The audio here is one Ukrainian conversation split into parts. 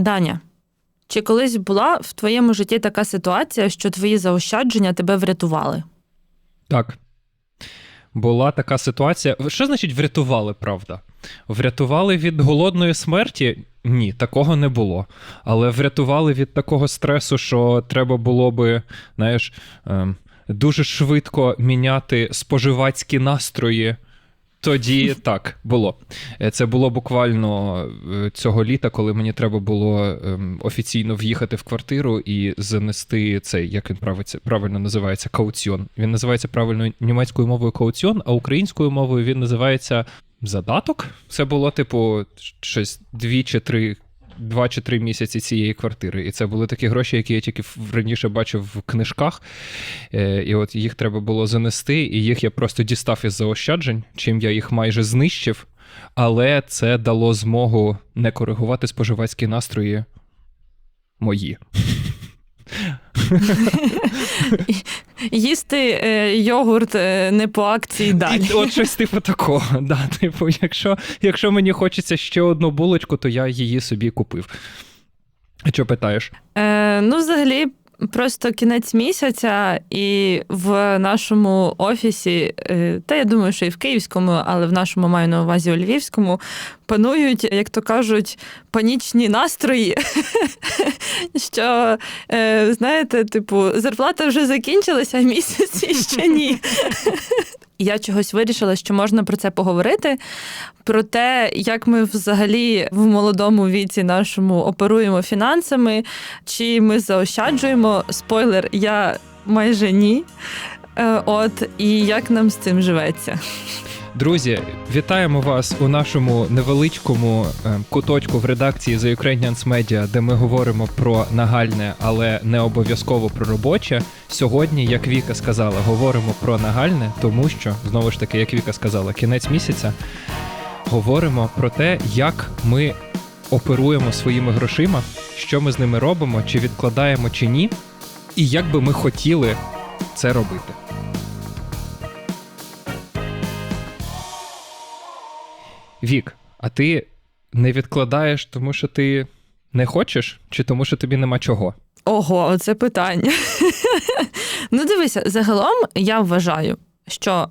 Даня, чи колись була в твоєму житті така ситуація, що твої заощадження тебе врятували? Так. Була така ситуація. Що значить врятували, правда? Врятували від голодної смерті? Ні, такого не було. Але врятували від такого стресу, що треба було би, знаєш, ем, дуже швидко міняти споживацькі настрої. Тоді так було. Е, Це було буквально е, цього літа, коли мені треба було ем, офіційно в'їхати в квартиру і занести цей, як він правильно називається, кауціон. Він називається правильно німецькою мовою кауціон, а українською мовою він називається задаток. Це було, типу, щось дві чи три. Два чи три місяці цієї квартири. І це були такі гроші, які я тільки раніше бачив в книжках. Е, І от їх треба було занести, і їх я просто дістав із заощаджень, чим я їх майже знищив. Але це дало змогу не коригувати споживацькі настрої мої. Їсти е, йогурт е, не по акції далі. І от щось типу такого. Да, типу, якщо, якщо мені хочеться ще одну булочку, то я її собі купив. А що питаєш? Е, ну, взагалі, просто кінець місяця, і в нашому офісі, е, та я думаю, що і в Київському, але в нашому маю на увазі у Львівському, панують, як то кажуть, панічні настрої. Що, е, знаєте, типу, зарплата вже закінчилася, а місяць ще ні. Я чогось вирішила, що можна про це поговорити. Про те, як ми взагалі в молодому віці нашому оперуємо фінансами, чи ми заощаджуємо. Спойлер, я майже ні. Е, От і як нам з цим живеться. Друзі, вітаємо вас у нашому невеличкому е, куточку в редакції The Ukrainians Media, де ми говоримо про нагальне, але не обов'язково про робоче. Сьогодні, як Віка сказала, говоримо про нагальне, тому що знову ж таки, як Віка сказала, кінець місяця. Говоримо про те, як ми оперуємо своїми грошима, що ми з ними робимо, чи відкладаємо, чи ні, і як би ми хотіли це робити. Вік, а ти не відкладаєш, тому що ти не хочеш, чи тому, що тобі нема чого? Ого, оце питання. ну, дивися, загалом я вважаю, що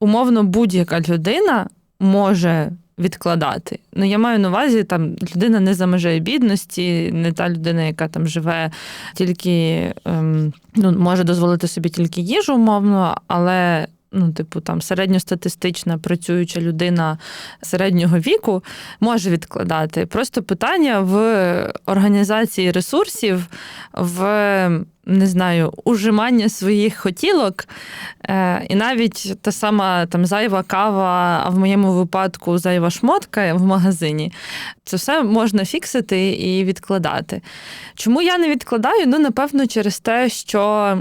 умовно будь-яка людина може відкладати. Ну, я маю на увазі, там людина не за межею бідності, не та людина, яка там живе тільки ем, ну, може дозволити собі тільки їжу, умовно, але. Ну, типу, там середньостатистична працююча людина середнього віку може відкладати. Просто питання в організації ресурсів, в не знаю, ужимання своїх хотілок. Е, і навіть та сама там зайва кава, а в моєму випадку зайва шмотка в магазині. Це все можна фіксити і відкладати. Чому я не відкладаю? Ну, напевно, через те, що.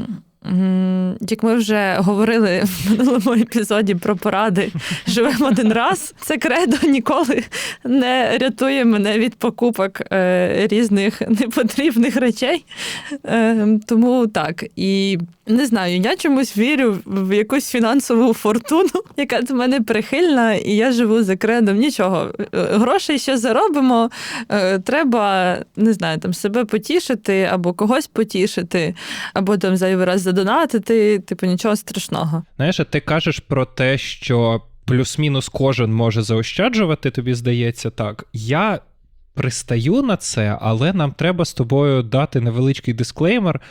Як ми вже говорили в минулому епізоді про поради, живемо один раз. Це кредо ніколи не рятує мене від покупок е, різних непотрібних речей. Е, тому так. І не знаю, я чомусь вірю в якусь фінансову фортуну, яка до мене прихильна, і я живу за кредом. Нічого. Е, Грошей ще заробимо. Треба, не знаю, там себе потішити або когось потішити, або там зайвий раз задонатити. Типу, нічого страшного. Знаєш, ти кажеш про те, що плюс-мінус кожен може заощаджувати, тобі здається так. Я пристаю на це, але нам треба з тобою дати невеличкий дисклеймер,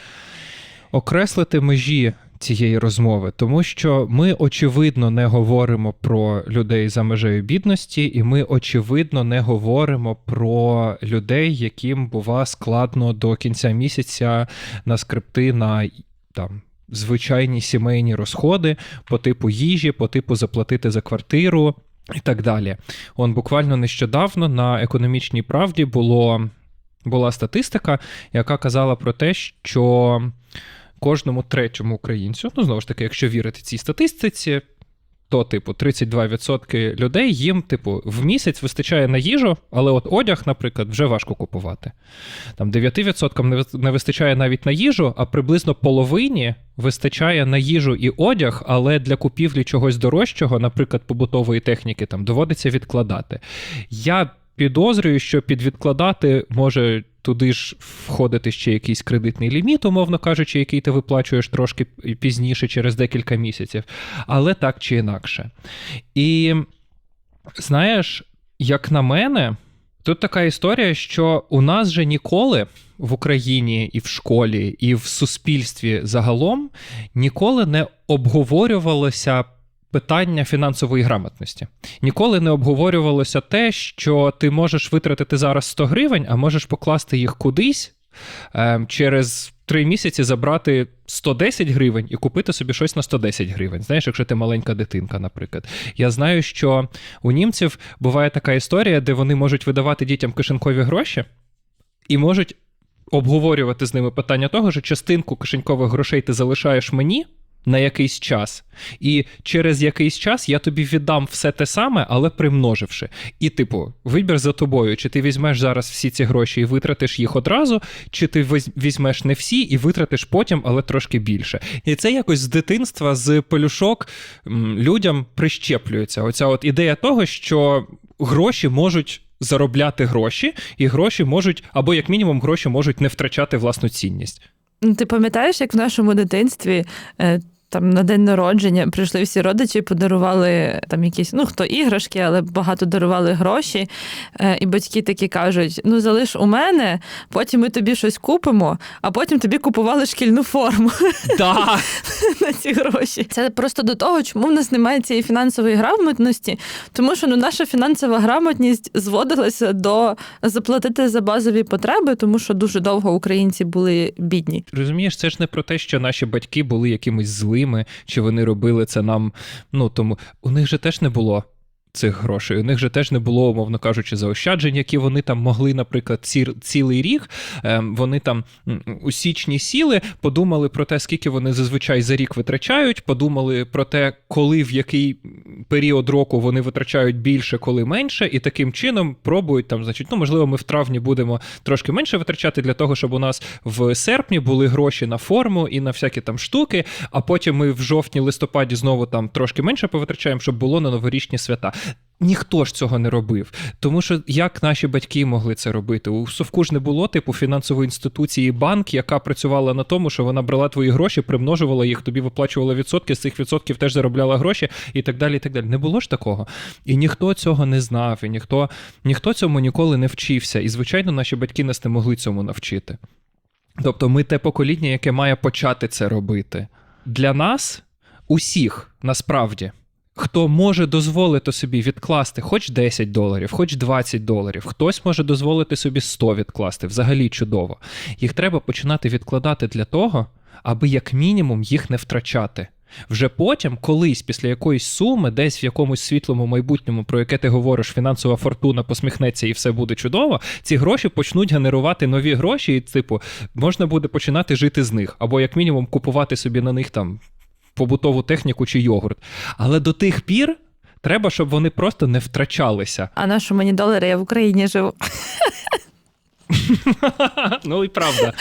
окреслити межі цієї розмови, тому що ми очевидно не говоримо про людей за межею бідності, і ми очевидно не говоримо про людей, яким бува складно до кінця місяця на скрипти на там. Звичайні сімейні розходи по типу їжі, по типу заплатити за квартиру і так далі. Он буквально нещодавно на економічній правді було, була статистика, яка казала про те, що кожному третьому українцю, ну знову ж таки, якщо вірити цій статистиці, то, типу, 32% людей їм, типу, в місяць вистачає на їжу, але от одяг, наприклад, вже важко купувати. Там 9% не ви- не вистачає навіть на їжу, а приблизно половині вистачає на їжу і одяг, але для купівлі чогось дорожчого, наприклад, побутової техніки, там доводиться відкладати. Я підозрюю, що підвідкладати може. Туди ж входити ще якийсь кредитний ліміт, умовно кажучи, який ти виплачуєш трошки пізніше через декілька місяців, але так чи інакше. І знаєш, як на мене, тут така історія, що у нас же ніколи в Україні і в школі, і в суспільстві загалом ніколи не обговорювалося. Питання фінансової грамотності. Ніколи не обговорювалося те, що ти можеш витратити зараз 100 гривень, а можеш покласти їх кудись е, через три місяці забрати 110 гривень і купити собі щось на 110 гривень. Знаєш, якщо ти маленька дитинка, наприклад. Я знаю, що у німців буває така історія, де вони можуть видавати дітям кишенькові гроші і можуть обговорювати з ними питання того, що частинку кишенькових грошей ти залишаєш мені на якийсь час, і через якийсь час я тобі віддам все те саме, але примноживши. І, типу, вибір за тобою, чи ти візьмеш зараз всі ці гроші і витратиш їх одразу, чи ти візьмеш не всі і витратиш потім, але трошки більше. І це якось з дитинства, з пелюшок людям прищеплюється. Оця от ідея того, що гроші можуть. Заробляти гроші, і гроші можуть, або як мінімум, гроші можуть не втрачати власну цінність. Ну, ти пам'ятаєш, як в нашому дитинстві е, там на день народження прийшли всі родичі, подарували там якісь, ну хто іграшки, але багато дарували гроші. Е, і батьки такі кажуть: ну залиш у мене, потім ми тобі щось купимо, а потім тобі купували шкільну форму да. на ці гроші. Це просто до того, чому в нас немає цієї фінансової грамотності, тому що ну, наша фінансова грамотність зводилася до заплатити за базові потреби, тому що дуже довго українці були бідні. Розумієш, це ж не про те, що наші батьки були якимись злими ними, чи вони робили це нам. Ну тому у них же теж не було цих грошей. У них же теж не було, умовно кажучи, заощаджень, які вони там могли, наприклад, ці, цілий рік. Ем, вони там у січні сіли, подумали про те, скільки вони зазвичай за рік витрачають, подумали про те, коли в який період року вони витрачають більше, коли менше, і таким чином пробують там, значить, ну можливо, ми в травні будемо трошки менше витрачати для того, щоб у нас в серпні були гроші на форму і на всякі там штуки. А потім ми в жовтні-листопаді знову там трошки менше повитрачаємо, щоб було на новорічні свята. Ніхто ж цього не робив. Тому що як наші батьки могли це робити? У Совку ж не було типу фінансової інституції банк, яка працювала на тому, що вона брала твої гроші, примножувала їх, тобі виплачувала відсотки, з цих відсотків теж заробляла гроші і так далі. і так далі. Не було ж такого. І ніхто цього не знав, і ніхто, ніхто цьому ніколи не вчився. І, звичайно, наші батьки нас не могли цьому навчити. Тобто, ми те покоління, яке має почати це робити. Для нас, усіх, насправді хто може дозволити собі відкласти хоч 10 доларів, хоч 20 доларів, хтось може дозволити собі 100 відкласти, взагалі чудово. Їх треба починати відкладати для того, аби як мінімум їх не втрачати. Вже потім, колись, після якоїсь суми, десь в якомусь світлому майбутньому, про яке ти говориш, фінансова фортуна посміхнеться і все буде чудово, ці гроші почнуть генерувати нові гроші, і, типу, можна буде починати жити з них, або як мінімум купувати собі на них там побутову техніку чи йогурт. Але до тих пір треба, щоб вони просто не втрачалися. А на що мені долари, я в Україні живу. Ну і правда.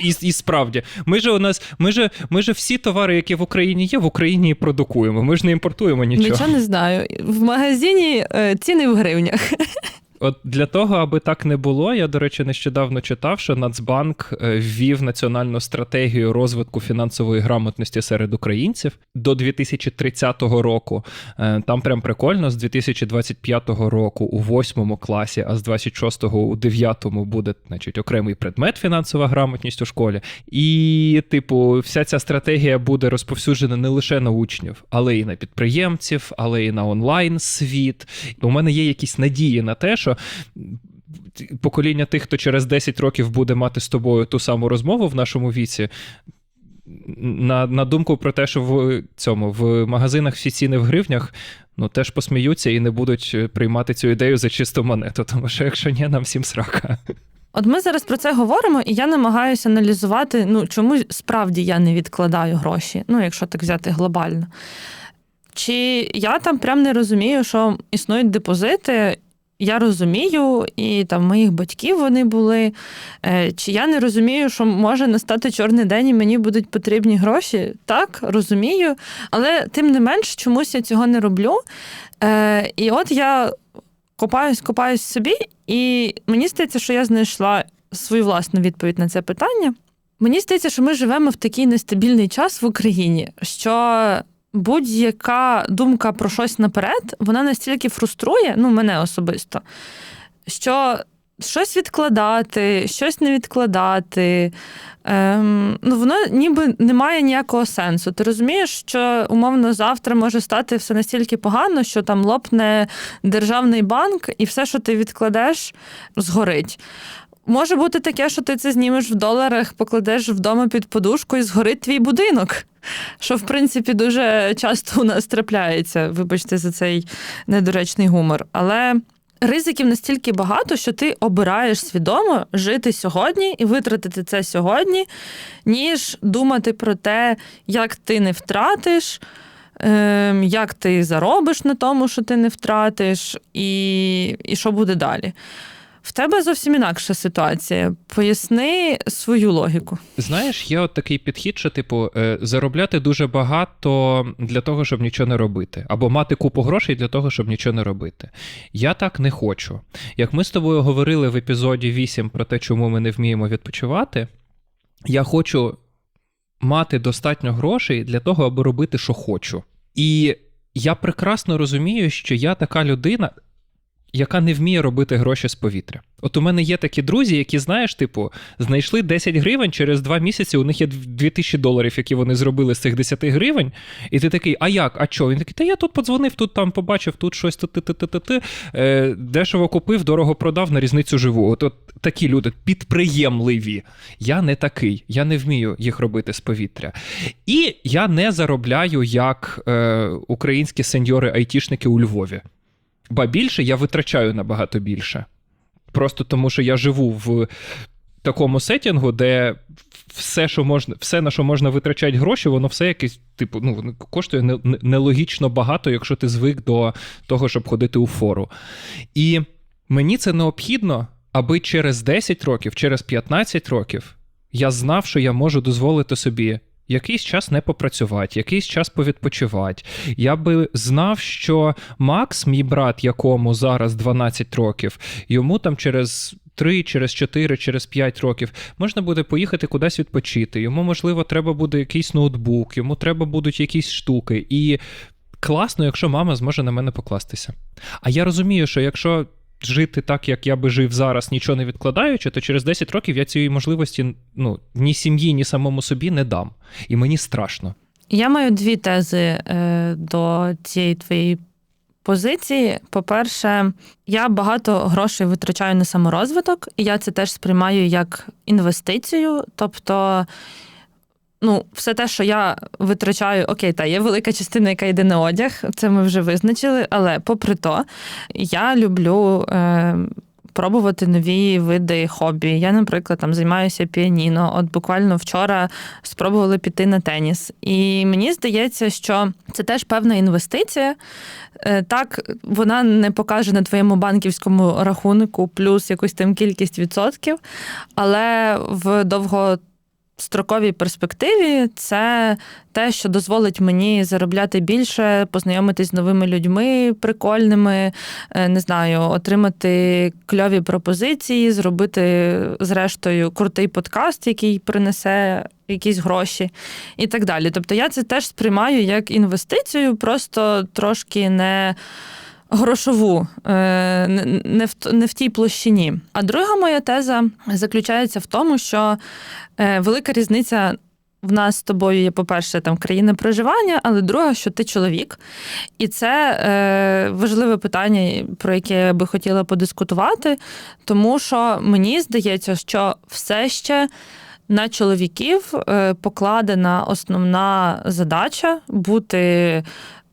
І і справді. Ми ж у нас, ми ж, ми ж всі товари, які в Україні є, в Україні і продукуємо. Ми ж не імпортуємо нічого. Нічого не знаю. В магазині е, ціни в гривнях. От для того, аби так не було, я, до речі, нещодавно читав, що Нацбанк е, ввів національну стратегію розвитку фінансової грамотності серед українців до 2030 року. Е, там прям прикольно, з 2025 року у восьмому класі, а з 26-го у 9-му буде значить, окремий предмет фінансова грамотність у школі. І, типу, вся ця стратегія буде розповсюджена не лише на учнів, але й на підприємців, але й на онлайн світ. У мене є якісь надії на те, що покоління тих, хто через 10 років буде мати з тобою ту саму розмову в нашому віці. На на думку про те, що в цьому в магазинах всі ціни в гривнях, ну теж посміються і не будуть приймати цю ідею за чисту монету, тому що якщо ні, нам всім срака. От ми зараз про це говоримо, і я намагаюся аналізувати, ну чому справді я не відкладаю гроші, ну якщо так взяти глобально. Чи я там прям не розумію, що існують депозити, я розумію, і там моїх батьків вони були. Е, чи я не розумію, що може настати чорний день і мені будуть потрібні гроші? Так, розумію. Але тим не менш, чомусь я цього не роблю. Е, і от я копаюсь, копаюсь собі, і мені здається, що я знайшла свою власну відповідь на це питання. Мені здається, що ми живемо в такий нестабільний час в Україні, що будь-яка думка про щось наперед, вона настільки фруструє, ну, мене особисто, що щось відкладати, щось не відкладати. Ем, ну, Воно ніби не має ніякого сенсу. Ти розумієш, що умовно завтра може стати все настільки погано, що там лопне державний банк, і все, що ти відкладеш, згорить. Може бути таке, що ти це знімеш в доларах, покладеш вдома під подушку і згорить твій будинок. Що, в принципі, дуже часто у нас трапляється, вибачте, за цей недоречний гумор. Але ризиків настільки багато, що ти обираєш свідомо жити сьогодні і витратити це сьогодні, ніж думати про те, як ти не втратиш. ем, Як ти заробиш на тому, що ти не втратиш, і, і що буде далі? В тебе зовсім інакша ситуація. Поясни свою логіку. Знаєш, є от такий підхід, що, типу, е, заробляти дуже багато для того, щоб нічого не робити, або мати купу грошей для того, щоб нічого не робити. Я так не хочу. Як ми з тобою говорили в епізоді 8 про те, чому ми не вміємо відпочивати, я хочу мати достатньо грошей для того, аби робити, що хочу. І я прекрасно розумію, що я така людина. Яка не вміє робити гроші з повітря. От у мене є такі друзі, які, знаєш, типу, знайшли 10 гривень через 2 місяці. У них є 2000 доларів, які вони зробили з цих 10 гривень. І ти такий, а як? А що? Він такий, та я тут подзвонив, тут там побачив, тут щось ти ти ти ти е, дешево купив, дорого продав, на різницю живу. От, от такі люди підприємливі. Я не такий, я не вмію їх робити з повітря. І я не заробляю як е, українські сеньори-айтішники у Львові. Ба більше я витрачаю набагато більше. Просто тому, що я живу в такому сетінгу, де все, що можна, все, на що можна витрачати гроші, воно все якесь, типу, ну, коштує нелогічно багато, якщо ти звик до того, щоб ходити у фору. І мені це необхідно, аби через 10 років, через 15 років я знав, що я можу дозволити собі якийсь час не попрацювати, якийсь час повідпочивати. Я би знав, що Макс, мій брат, якому зараз 12 років, йому там через. 3, через 4, через 5 років можна буде поїхати кудись відпочити. Йому, можливо, треба буде якийсь ноутбук, йому треба будуть якісь штуки. І класно, якщо мама зможе на мене покластися. А я розумію, що якщо жити так, як я би жив зараз, нічого не відкладаючи, то через 10 років я цієї можливості ну, ні сім'ї, ні самому собі не дам. І мені страшно. Я маю дві тези е, до цієї твоєї позиції. По-перше, я багато грошей витрачаю на саморозвиток, і я це теж сприймаю як інвестицію. Тобто ну, все те, що я витрачаю, окей, та є велика частина, яка йде на одяг, це ми вже визначили. Але попри то, я люблю. Е, Пробувати нові види хобі. Я, наприклад, там займаюся піаніно. От буквально вчора спробували піти на теніс. І мені здається, що це теж певна інвестиція. Е, так, вона не покаже на твоєму банківському рахунку плюс якусь там кількість відсотків, але в довго строковій перспективі це те, що дозволить мені заробляти більше, познайомитись з новими людьми прикольними, е, не знаю, отримати кльові пропозиції, зробити, зрештою, крутий подкаст, який принесе якісь гроші і так далі. Тобто я це теж сприймаю як інвестицію, просто трошки не грошову, е, не в не в тій площині. А друга моя теза заключається в тому, що е, велика різниця. В нас з тобою є, по-перше, там країна проживання, але друга, що ти чоловік. І це е, важливе питання, про яке я би хотіла подискутувати, тому що мені здається, що все ще на чоловіків е, покладена основна задача бути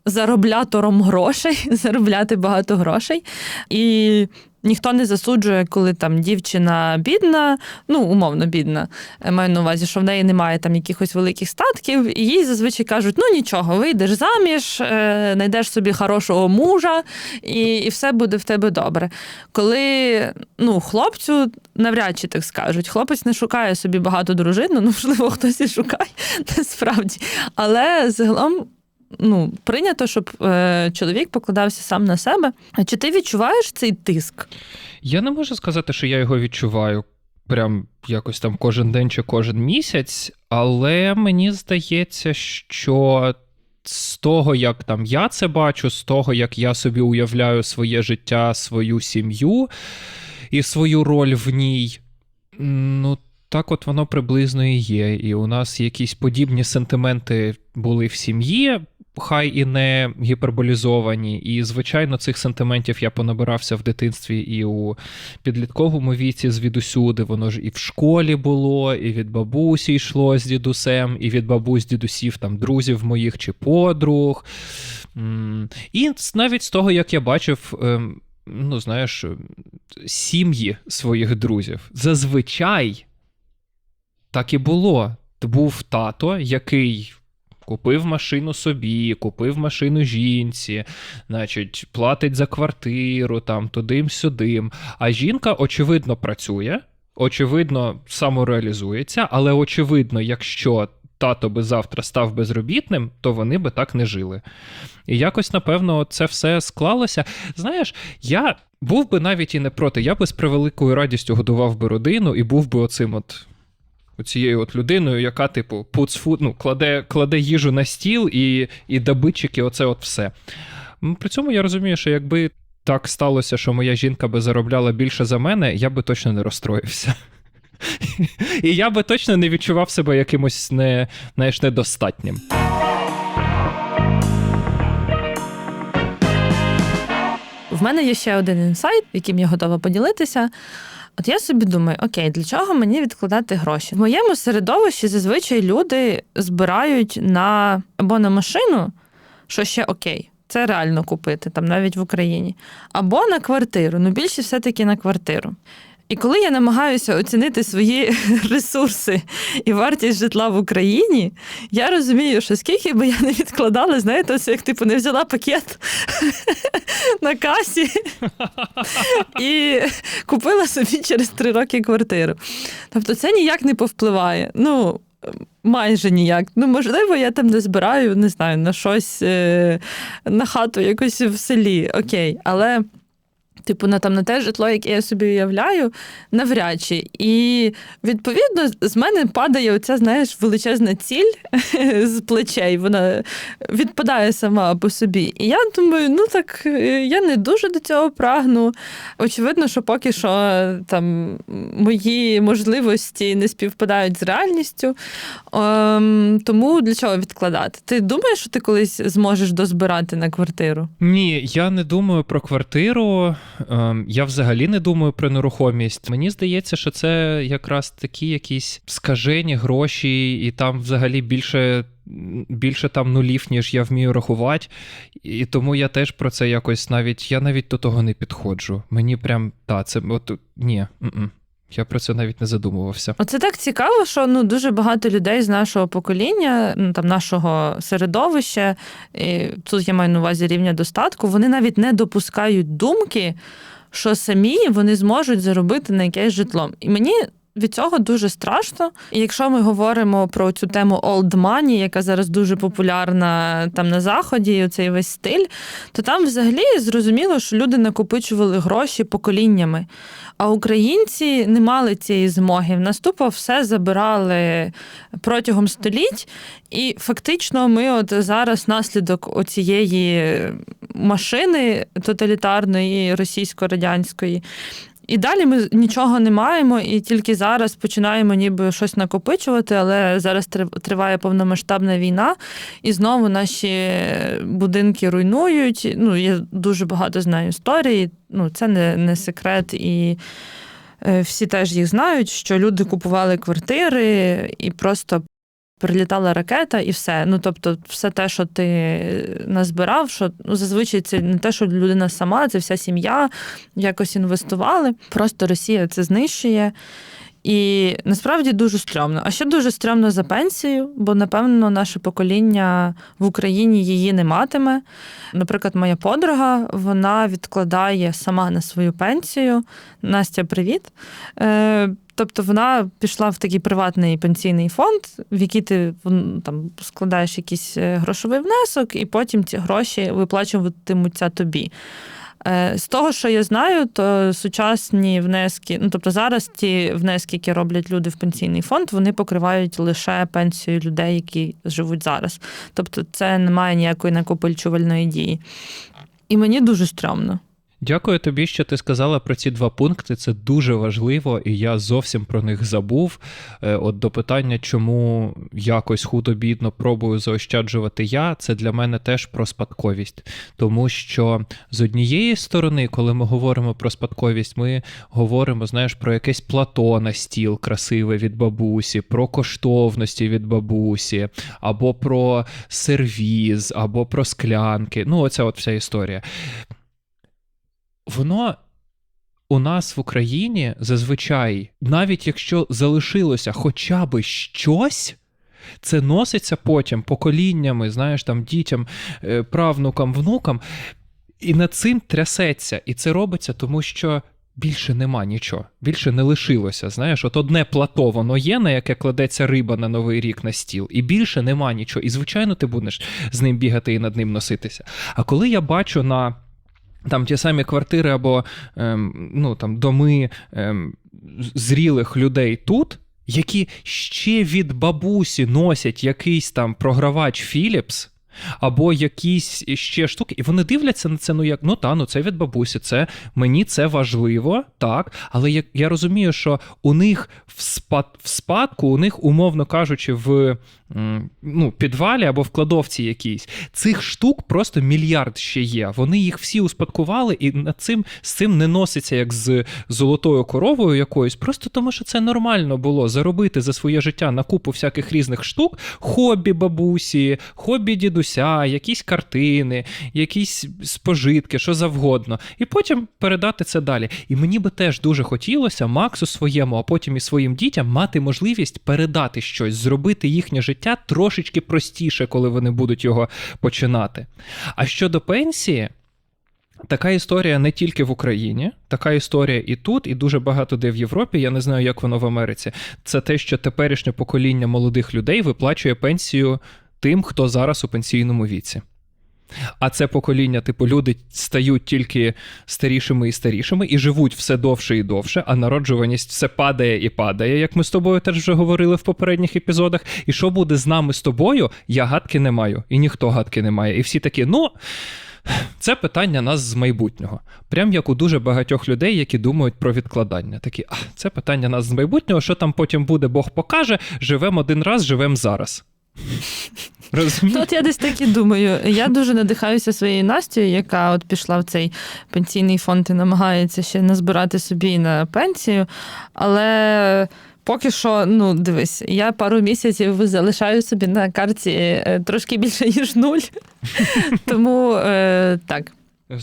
зароблятором грошей, заробляти багато грошей. І ніхто не засуджує, коли там дівчина бідна, ну, умовно бідна, маю на увазі, що в неї немає там якихось великих статків, і їй зазвичай кажуть: ну нічого, вийдеш заміж, е, знайдеш собі хорошого мужа, і і все буде в тебе добре. Коли ну, хлопцю навряд чи так скажуть, хлопець не шукає собі багато дружин, ну, можливо, хтось і шукає насправді. Але загалом ну, прийнято, щоб е, чоловік покладався сам на себе. А чи ти відчуваєш цей тиск? Я не можу сказати, що я його відчуваю прям якось там кожен день чи кожен місяць, але мені здається, що з того, як там я це бачу, з того, як я собі уявляю своє життя, свою сім'ю і свою роль в ній, ну. Так, от воно приблизно і є. І у нас якісь подібні сентименти були в сім'ї, хай і не гіперболізовані. І, звичайно, цих сентиментів я понабирався в дитинстві і у підлітковому віці звідусюди. Воно ж і в школі було, і від бабусі йшло з дідусем, і від бабусь, дідусів, там, друзів моїх чи подруг. І навіть з того, як я бачив. Ем, ну, знаєш, сім'ї своїх друзів. Зазвичай так і було. Був тато, який купив машину собі, купив машину жінці, значить, платить за квартиру, там, tudим-сюдим. А жінка, очевидно, працює, очевидно, самореалізується, але очевидно, якщо. Тато би завтра став безробітним, то вони би так не жили. І якось, напевно, це все склалося. Знаєш, я був би навіть і не проти, я би з превеликою радістю годував би родину і був би оцим от цією от людиною, яка, типу, puts food, ну, кладе кладе їжу на стіл і і добитчики, оце от все. При цьому я розумію, що якби так сталося, що моя жінка би заробляла більше за мене, я би точно не розстроївся. І я би точно не відчував себе якимось не, знаєш, недостатнім. В мене є ще один інсайт, яким я готова поділитися. От я собі думаю, окей, для чого мені відкладати гроші? В моєму середовищі зазвичай люди збирають на або на машину, що ще окей. Це реально купити, там навіть в Україні, або на квартиру. Ну більше все-таки на квартиру. І коли я намагаюся оцінити свої ресурси і вартість житла в Україні, я розумію, що скільки би я не відкладала, знаєте, ось як типу не взяла пакет на касі і купила собі через три роки квартиру. Тобто це ніяк не повпливає. Ну, Майже ніяк. Ну, можливо, я там не збираю, не знаю, на щось, е, на хату якось в селі. Окей, але. Типу, на там на те житло, яке я собі уявляю, навряд чи. І відповідно з мене падає оця, знаєш, величезна ціль з плечей. Вона відпадає сама по собі. І я думаю, ну так я не дуже до цього прагну. Очевидно, що поки що там мої можливості не співпадають з реальністю. Ем, тому для чого відкладати? Ти думаєш, що ти колись зможеш дозбирати на квартиру? Ні, я не думаю про квартиру. Ем, я взагалі не думаю про нерухомість. Мені здається, що це якраз такі якісь скажені гроші, і там взагалі більше. Більше там нулів, ніж я вмію рахувати, і тому я теж про це якось навіть я навіть до того не підходжу. Мені прям та це от ні. М-м. Я про це навіть не задумувався. Оце так цікаво, що ну дуже багато людей з нашого покоління, ну там нашого середовища, і тут я маю на увазі рівня достатку, вони навіть не допускають думки, що самі вони зможуть заробити на якесь житло. І мені. Від цього дуже страшно. І якщо ми говоримо про цю тему old money, яка зараз дуже популярна там на заході, цей весь стиль, то там взагалі зрозуміло, що люди накопичували гроші поколіннями. А українці не мали цієї змоги. В наступу все забирали протягом століть, і фактично ми от зараз наслідок оцієї машини тоталітарної російсько-радянської. І далі ми нічого не маємо, і тільки зараз починаємо ніби щось накопичувати, але зараз триває повномасштабна війна, і знову наші будинки руйнують. Ну, я дуже багато знаю історії, ну це не, не секрет. І е, всі теж їх знають, що люди купували квартири і просто прилітала ракета і все. Ну тобто, все те, що ти назбирав, що ну зазвичай це не те, що людина сама, це вся сім'я якось інвестували. Просто Росія це знищує. І насправді дуже стрьомно. А ще дуже стрьомно за пенсію, бо, напевно, наше покоління в Україні її не матиме. Наприклад, моя подруга вона відкладає сама на свою пенсію. Настя, привіт. Тобто вона пішла в такий приватний пенсійний фонд, в який ти там складаєш якийсь е, грошовий внесок, і потім ці гроші виплачуватимуться тобі. Е, з того, що я знаю, то сучасні внески, ну тобто зараз ті внески, які роблять люди в пенсійний фонд, вони покривають лише пенсію людей, які живуть зараз. Тобто, це не має ніякої накопичувальної дії. І мені дуже стрьомно. Дякую тобі, що ти сказала про ці два пункти. Це дуже важливо, і я зовсім про них забув. Е, от до питання, чому якось худо-бідно пробую заощаджувати я, це для мене теж про спадковість. Тому що з однієї сторони, коли ми говоримо про спадковість, ми говоримо, знаєш, про якесь плато на стіл красиве від бабусі, про коштовності від бабусі, або про сервіз, або про склянки. Ну, оця от вся історія воно. У нас в Україні зазвичай, навіть якщо залишилося хоча б щось, це носиться потім поколіннями, знаєш, там дітям, е, правнукам, внукам, і над цим трясеться. І це робиться, тому що більше нема нічого, більше не лишилося. Знаєш, от одне плато воно є, на яке кладеться риба на новий рік на стіл, і більше нема нічого. І, звичайно, ти будеш з ним бігати і над ним носитися. А коли я бачу на там ті самі квартири або ем, ну, там, доми ем, зрілих людей тут, які ще від бабусі носять якийсь там програвач Philips, або якісь ще штуки, і вони дивляться на це, ну як ну та, ну це від бабусі, це мені це важливо, так. Але я я розумію, що у них в спад, в спадку, у них, умовно кажучи, в ну, підвалі або в кладовці якійсь. Цих штук просто мільярд ще є. Вони їх всі успадкували, і над цим з цим не носиться як з золотою коровою якоюсь, просто тому що це нормально було заробити за своє життя на купу всяких різних штук, хобі бабусі, хобі дідуся, якісь картини, якісь спожитки, що завгодно. І потім передати це далі. І мені би теж дуже хотілося Максу своєму, а потім і своїм дітям мати можливість передати щось, зробити їхнє життя життя трошечки простіше, коли вони будуть його починати. А щодо пенсії. Така історія не тільки в Україні, така історія і тут, і дуже багато де в Європі. Я не знаю, як воно в Америці. Це те, що теперішнє покоління молодих людей виплачує пенсію тим, хто зараз у пенсійному віці. А це покоління, типу, люди стають тільки старішими і старішими і живуть все довше і довше, а народжуваність все падає і падає, як ми з тобою теж вже говорили в попередніх епізодах. І що буде з нами з тобою, я гадки не маю, і ніхто гадки не має. І всі такі, ну. Це питання нас з майбутнього. Прям як у дуже багатьох людей, які думають про відкладання. Такі, а, це питання нас з майбутнього, що там потім буде, Бог покаже, живемо один раз, живемо зараз. Розумієте? От я десь так і думаю. Я дуже надихаюся своєю Настю, яка от пішла в цей пенсійний фонд і намагається ще назбирати собі на пенсію. Але поки що, ну дивись, я пару місяців залишаю собі на карті е, трошки більше, ніж нуль. Тому е, так.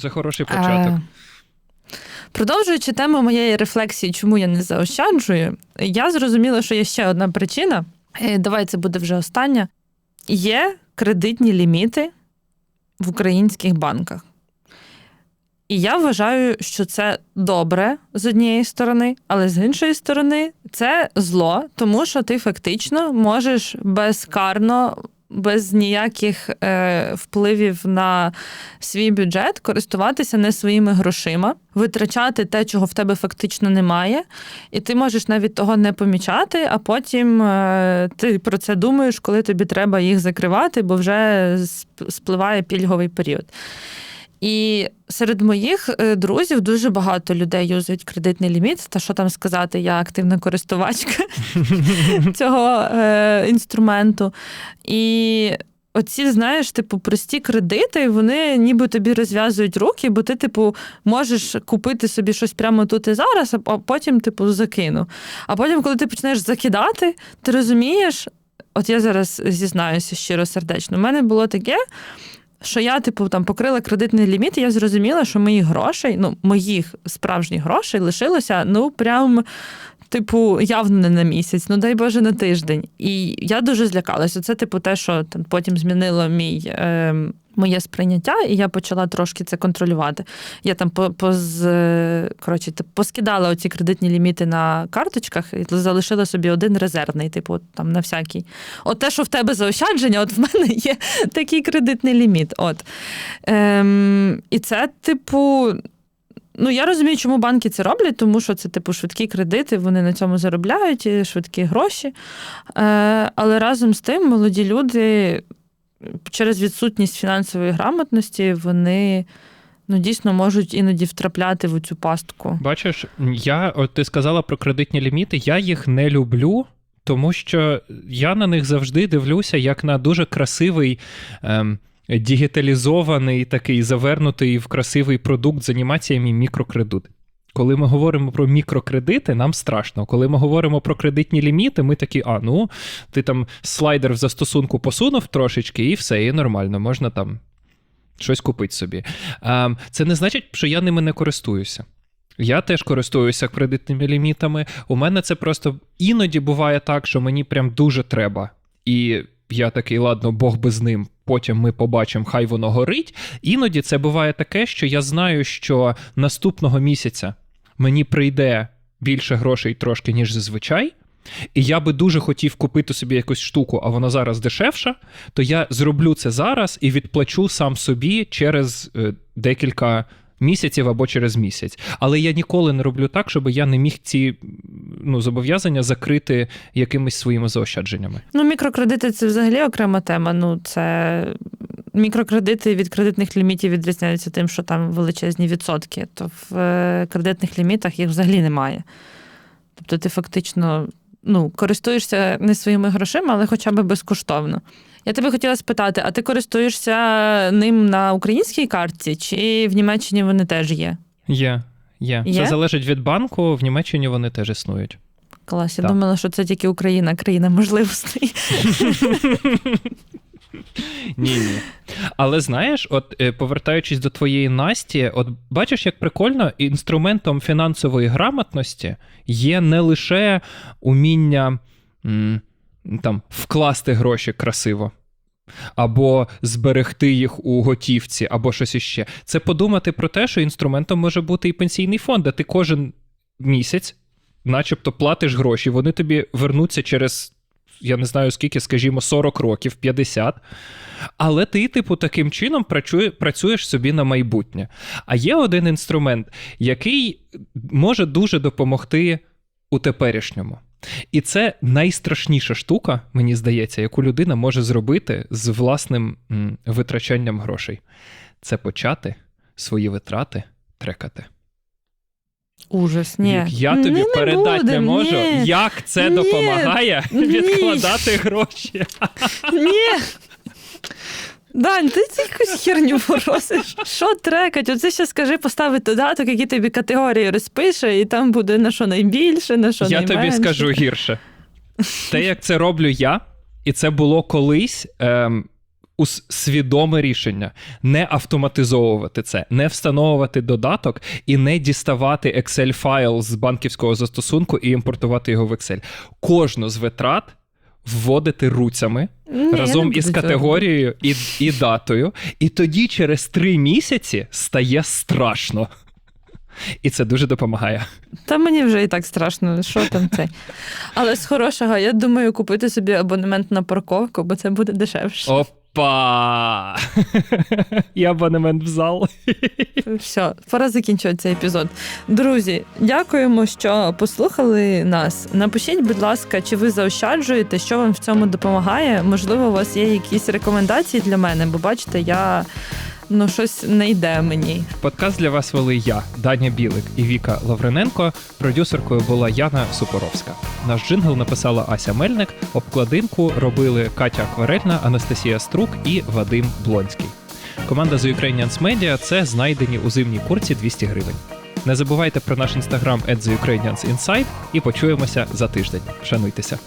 Це хороший початок. Продовжуючи тему моєї рефлексії, чому я не заощаджую, я зрозуміла, що є ще одна причина. Е, давай це буде вже остання. Є кредитні ліміти в українських банках. І я вважаю, що це добре з однієї сторони, але з іншої сторони, це зло, тому що ти фактично можеш безкарно без ніяких е, впливів на свій бюджет користуватися не своїми грошима, витрачати те, чого в тебе фактично немає, і ти можеш навіть того не помічати, а потім е, ти про це думаєш, коли тобі треба їх закривати, бо вже спливає пільговий період. І серед моїх е, друзів дуже багато людей юзають кредитний ліміт. Та що там сказати, я активна користувачка цього е, інструменту. І оці, знаєш, типу, прості кредити, вони ніби тобі розв'язують руки, бо ти, типу, можеш купити собі щось прямо тут і зараз, а потім, типу, закину. А потім, коли ти почнеш закидати, ти розумієш, от я зараз зізнаюся щиро сердечно, у мене було таке що я, типу, там покрила кредитний ліміт, і я зрозуміла, що моїх грошей, ну, моїх справжніх грошей лишилося, ну, прям типу, явно не на місяць, ну дай Боже, на тиждень. І я дуже злякалася. Це, типу, те, що там потім змінило мій. Е, Моє сприйняття, і я почала трошки це контролювати. Я там поз, коротше, поскидала оці кредитні ліміти на карточках і залишила собі один резервний, типу, там на всякий. От те, що в тебе заощадження, от в мене є такий кредитний ліміт. От. Ем, І це, типу, Ну, я розумію, чому банки це роблять, тому що це, типу, швидкі кредити, вони на цьому заробляють, і швидкі гроші. Е, але разом з тим молоді люди через відсутність фінансової грамотності вони. Ну, дійсно можуть іноді втрапляти в цю пастку. Бачиш, я от ти сказала про кредитні ліміти, я їх не люблю, тому що я на них завжди дивлюся як на дуже красивий. Ем, дігіталізований, такий завернутий в красивий продукт з анімаціями мікрокредит. Коли ми говоримо про мікрокредити, нам страшно. Коли ми говоримо про кредитні ліміти, ми такі, а ну, ти там слайдер в застосунку посунув трошечки, і все, і нормально, можна там щось купити собі. Це не значить, що я ними не користуюся. Я теж користуюся кредитними лімітами. У мене це просто іноді буває так, що мені прям дуже треба. І я такий, ладно, Бог би з ним. Потім ми побачимо, хай воно горить. Іноді це буває таке, що я знаю, що наступного місяця мені прийде більше грошей трошки, ніж зазвичай. І я би дуже хотів купити собі якусь штуку, а вона зараз дешевша, то я зроблю це зараз і відплачу сам собі через е, декілька місяців або через місяць. Але я ніколи не роблю так, щоб я не міг ці ну, зобов'язання закрити якимись своїми заощадженнями. Ну, мікрокредити це взагалі окрема тема. Ну, це мікрокредити від кредитних лімітів відрізняються тим, що там величезні відсотки. То в е, кредитних лімітах їх взагалі немає. Тобто ти фактично ну, користуєшся не своїми грошима, але хоча б безкоштовно. Я тебе хотіла спитати: а ти користуєшся ним на українській картці, чи в Німеччині вони теж є? Є, є. є? Це залежить від банку, в Німеччині вони теж існують. Клас, я так. думала, що це тільки Україна, країна можливостей. Ні, ні. Але знаєш, от е, повертаючись до твоєї Насті, от бачиш, як прикольно, інструментом фінансової грамотності є не лише уміння м, там, вкласти гроші красиво. Або зберегти їх у готівці, або щось іще. Це подумати про те, що інструментом може бути і пенсійний фонд, де ти кожен місяць, начебто, платиш гроші, вони тобі вернуться через я не знаю скільки, скажімо, 40 років, 50. Але ти, типу, таким чином працюєш собі на майбутнє. А є один інструмент, який може дуже допомогти у теперішньому. І це найстрашніша штука, мені здається, яку людина може зробити з власним витрачанням грошей. Це почати свої витрати трекати. Ужас, ні. Я тобі не, передати не, не можу, ні. як це ні. допомагає ні. відкладати гроші. Ні. Дань, ти якусь херню просиш. Що трекать? Оце ще скажи, поставити додаток, які тобі категорії розпише, і там буде на що найбільше, на що я найменше. Я тобі скажу гірше. Те, як це роблю я, і це було колись. Ем, свідоме рішення не автоматизовувати це, не встановувати додаток і не діставати Excel файл з банківського застосунку і імпортувати його в Excel. Кожну з витрат вводити руцями Ні, разом із категорією і, і датою, і тоді через три місяці стає страшно. І це дуже допомагає. Та мені вже і так страшно, що там це. Але з хорошого, я думаю, купити собі абонемент на парковку, бо це буде дешевше. Оп. Опа! І абонемент в зал. Все, пора закінчувати цей епізод. Друзі, дякуємо, що послухали нас. Напишіть, будь ласка, чи ви заощаджуєте, що вам в цьому допомагає? Можливо, у вас є якісь рекомендації для мене, бо бачите, я ну щось не йде мені. Подкаст для вас вели я, Даня Білик і Віка Лавриненко. Продюсеркою була Яна Супоровська. Наш джингл написала Ася Мельник. Обкладинку робили Катя Акварельна, Анастасія Струк і Вадим Блонський. Команда The Ukrainians Media – це знайдені у зимній курці 200 гривень. Не забувайте про наш інстаграм Inside і почуємося за тиждень. Шануйтеся.